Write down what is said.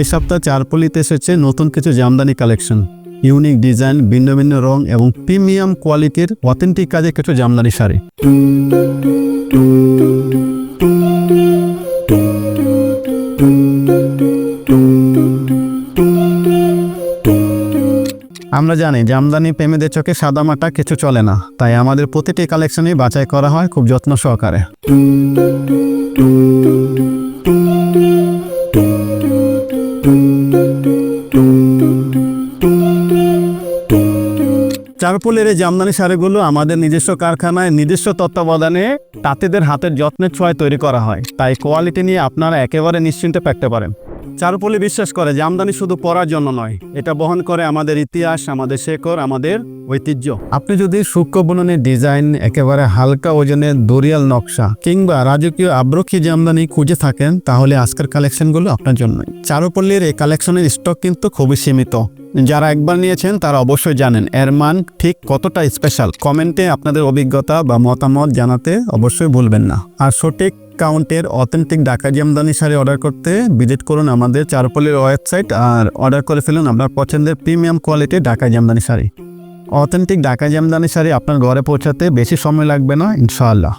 এই সপ্তাহে চারপলিতে এসেছে নতুন কিছু জামদানি কালেকশন ইউনিক ডিজাইন ভিন্ন ভিন্ন রং এবং প্রিমিয়াম কোয়ালিটির অথেন্টিক কাজে কিছু জামদানি শাড়ি। আমরা জানি জামদানি প্রেমীদের চোখে সাদামাটা কিছু চলে না, তাই আমাদের প্রতিটি কালেকশনই বাছাই করা হয় খুব যত্ন সহকারে। চারপোলের এই জামদানি শাড়িগুলো আমাদের নিজস্ব কারখানায়, নিজস্ব তত্ত্বাবধানে তাঁতিদের হাতের যত্নের ছোঁয়ায় তৈরি করা হয়। তাই কোয়ালিটি নিয়ে আপনারা একেবারে নিশ্চিন্তে থাকতে পারেন। চারুপলি বিশ্বাস করে যে আমদানি শুধু পড়ার জন্য নয়, এটা বহন করে আমাদের ইতিহাস, আমাদের শেকড় আমাদের ঐতিহ্য। আপনি যদি সূক্ষ্ম বুননের ডিজাইন, একেবারে হালকা ওজনের দরিয়াল নকশা কিংবা রাজকীয় আব্রক্ষী জামদানি খুঁজে থাকেন, তাহলে আজকের কালেকশনগুলো আপনার জন্যই। চারুপল্লীর এই কালেকশনের স্টক কিন্তু খুবই সীমিত। যারা একবার নিয়েছেন, তারা অবশ্যই জানেন এর মান ঠিক কতটা স্পেশাল কমেন্টে আপনাদের অভিজ্ঞতা বা মতামত জানাতে অবশ্যই ভুলবেন না। আর সঠিক কাউন্টের অথেন্টিক ঢাকা জামদানি শাড়ি অর্ডার করতে ভিজিট করুন আমাদের চারপলের ওয়েবসাইট আর অর্ডার করে ফেলুন আপনার পছন্দের প্রিমিয়াম কোয়ালিটির ঢাকা জামদানি শাড়ি। অথেন্টিক ঢাকা জামদানি শাড়ি আপনার ঘরে পৌঁছাতে বেশি সময় লাগবে না, ইনশাআল্লাহ।